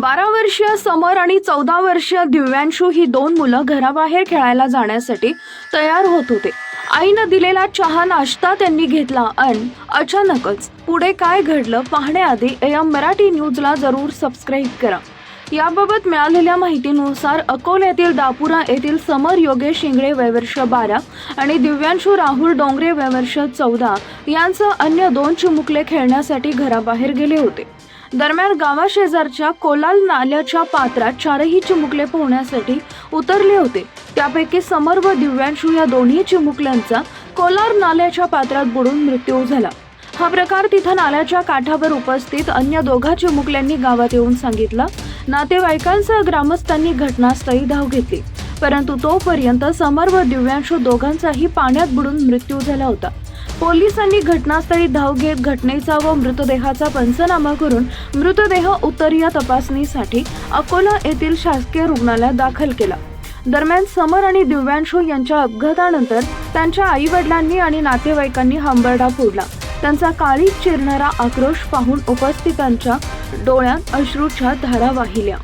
बारा वर्षीय समर आणि चौदा वर्षीय दिव्यांशू ही दोन मुलं घराबाहेर खेळायला जाण्यासाठी तयार होत होते. आईनं दिलेला चहा नाश्ता त्यांनी घेतला अन अचानकच पुढे काय घडलं पाहण्याआधी एम मराठी न्यूजला जरूर सबस्क्राईब करा. याबाबत मिळालेल्या माहितीनुसार अकोल्यातील दापुरा येथील समर योगेश इंगळे वयवर्ष बारा आणि दिव्यांशू राहुल डोंगरे वयवर्ष चौदा यांचं अन्य दोन चिमुकले खेळण्यासाठी घराबाहेर गेले होते. दरम्यान गावाशेजारच्या कोलाल नाल्याच्या पात्रात चारही चिमुकले पोहण्यासाठी उतरले होते. त्यापैकी समर व दिव्यांशू या दोन्ही चिमुकल्यांचा कोलार नाल्याच्या पात्रात बुडून मृत्यू झाला. हा प्रकार तिथं नाल्याच्या काठावर उपस्थित अन्य दोघा चिमुकल्यांनी गावात येऊन सांगितला. नातेवाईकांसह ग्रामस्थांनी घटनास्थळी धाव घेतली. परंतु तोपर्यंत समर व दिव्यांशू दोघांचाही पाण्यात बुडून मृत्यू झाला होता. पोलिसांनी घटनास्थळी धाव घेत घटनेचा व मृतदेहाचा पंचनामा करून मृतदेह उत्तरीय तपासणीसाठी अकोला येथील शासकीय रुग्णालयात दाखल केला. दरम्यान समर आणि दिव्यांशू यांच्या अपघातानंतर त्यांच्या आई वडिलांनी आणि नातेवाईकांनी हंबरडा फोडला. त्यांचा काळी चिरणारा आक्रोश पाहून उपस्थितांच्या डोळ्यात अश्रूच्या धारा वाहिल्या.